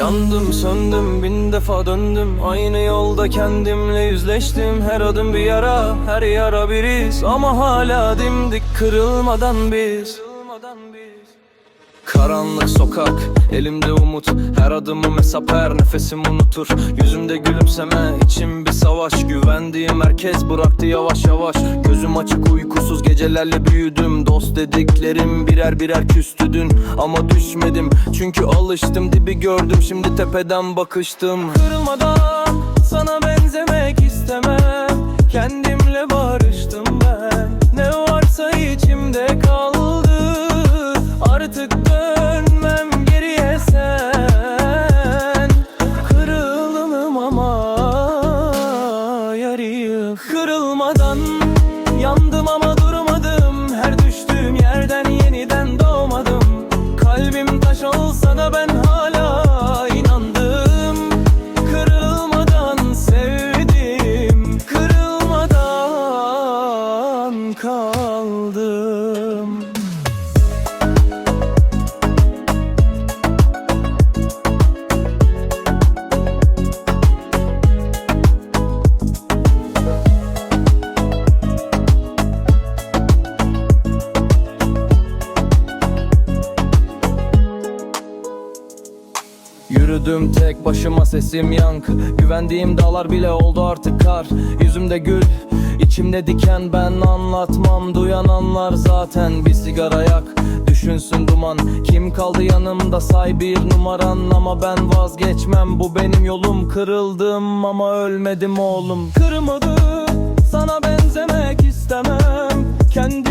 Yandım söndüm bin defa döndüm. Aynı yolda kendimle yüzleştim. Her adım bir yara her yara bir iz Ama hala dimdik kırılmadan biz Karanlık sokak, elimde umut. Her adımım hesap, her nefesim unutur. Yüzümde gülümseme, içim bir savaş. Güvendiğim herkes bıraktı yavaş yavaş. Gözüm açık uykusuz gecelerle büyüdüm. Dost dediklerim birer birer küstü dün. Ama düşmedim çünkü alıştım. Dibi gördüm şimdi tepeden bakıştım. Kırılmadan sana Olsa da ben Yürüdüm tek başıma sesim yankı Güvendiğim dağlar bile oldu artık kar. Yüzümde gül, içimde diken. Ben anlatmam, duyan anlar zaten. Bir sigara yak, düşünsün duman. Kim kaldı yanımda? Say bir numaran Ama ben vazgeçmem, bu benim yolum. Kırıldım ama ölmedim oğlum. Kırmadı, sana benzemek istemem. Kendimle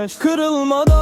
Yaş Kırılmadan